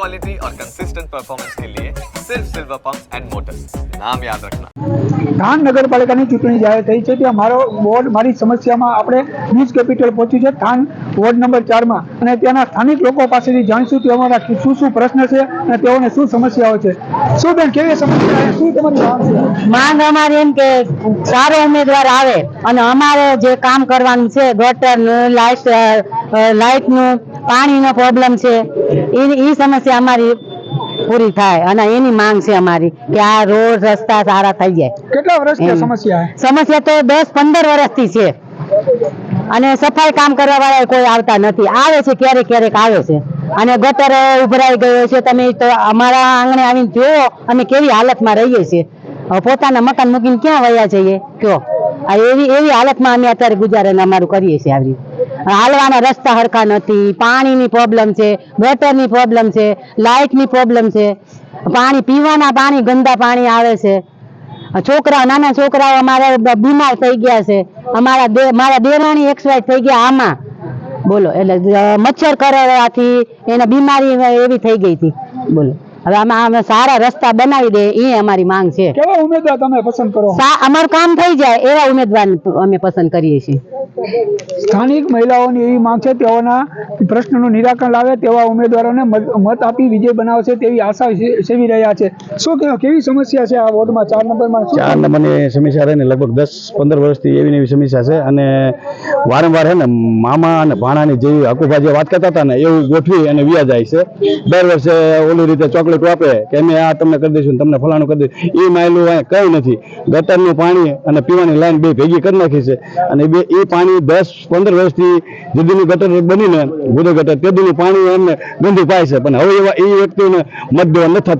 Quality और consistent performance के लिए सिर्फ सिल्वर पंप्स एंड मोटर्स नाम याद रखना થાન નગરપાલિકાની ચૂંટણી જાહેર થઈ છે ત્યાં મારો વોર્ડ મારી સમસ્યામાં આપણે ન્યૂઝ કેપિટલ પહોંચ્યું છે થાન વોર્ડ નંબર ચારમાં અને ત્યાંના સ્થાનિક લોકો પાસેથી જાણીશું કે અમારા શું શું પ્રશ્ન છે અને તેઓને શું સમસ્યાઓ છે શું બેન કેવી સમસ્યા છે? શું તમારી માંગ છે માંગ અમારી એમ કે સારો ઉમેદવાર આવે અને અમારે જે કામ કરવાનું છે ગટરનું લાઇટ લાઇટનું પાણીનો પ્રોબ્લેમ છે એ એ સમસ્યા અમારી પૂરી થાય અને એની માંગ છે અમારી કે આ રોડ રસ્તા સારા થઈ જાય. કેટલા વર્ષથી સમસ્યા સમસ્યા તો દસ પંદર વર્ષથી છે. અને સફાઈ કામ કરવા વાળા કોઈ આવતા નથી. આવે છે ક્યારેક ક્યારેક આવે છે. અને ગટર ઉભરાઈ ગયો છે. તમે તો અમારા આંગણે આવીને જોવો અમે કેવી હાલતમાં રહીએ છીએ. પોતાના મકાન મૂકીને ક્યાં વયા જઈએ? કયો? આ એવી એવી હાલતમાં અમે અત્યારે ગુજારણ અમારું કરીએ છીએ આવી. હાલવાના રસ્તા હરખા નથી પાણીની પ્રોબ્લેમ છે ગટરની પ્રોબ્લેમ છે લાઇટની પ્રોબ્લેમ છે. પાણી પીવાના પાણી ગંદા પાણી આવે છે. છોકરા નાના છોકરાઓ અમારા બીમાર થઈ ગયા છે. અમારા મારા દેરાણી એક્સપાયર થઈ ગયા આમાં. બોલો એટલે મચ્છર કરડવાથી એને બીમારી એવી થઈ ગઈ હતી. બોલો હવે આમાં અમે સારા રસ્તા બનાવી દે એ અમારી માંગ છે. કેવા ઉમેદવાર તમે પસંદ કરો? અમારું કામ થઈ જાય એવા ઉમેદવાર અમે પસંદ કરીએ છીએ. સ્થાનિક મહિલાઓની એવી માંગ છે, તેઓના પ્રશ્નનું નિરાકરણ લાવે, તેવા ઉમેદવારોને મત આપી વિજય બનાવશે તેવી આશા સેવી રહ્યા છે. શું કેવી સમસ્યા છે આ વોર્ડમાં? ચાર નંબરમાં ચાર નંબરની સમસ્યા રહે ને લગભગ દસ, પંદર વર્ષથી એવી એવી સમસ્યા છે અને વારંવાર છે ને મામા અને ભાણાની જેવી હકુભા જે વાત કરતા હતા ને, એવું ગોઠવી અને વ્યા જાય છે. દર વર્ષે ઓલી રીતે ચોકલેટ આપે કે અમે આ તમને કરી દઈશું તમને ફલાણું કરી દઈશું. એ માયલું કંઈ નથી. ગટરનું પાણી અને પીવાની લાઈન બે ભેગી કરી નાખી છે. અને બે એ પાણી દસ, પંદર વર્ષથી જુદીની ગટર બનીને ગુદો ગટર, તે દીનું પાણી એમને ગંદુ પાય છે. પણ હવે એવા એ વ્યક્તિઓને મતદાન ન થતા.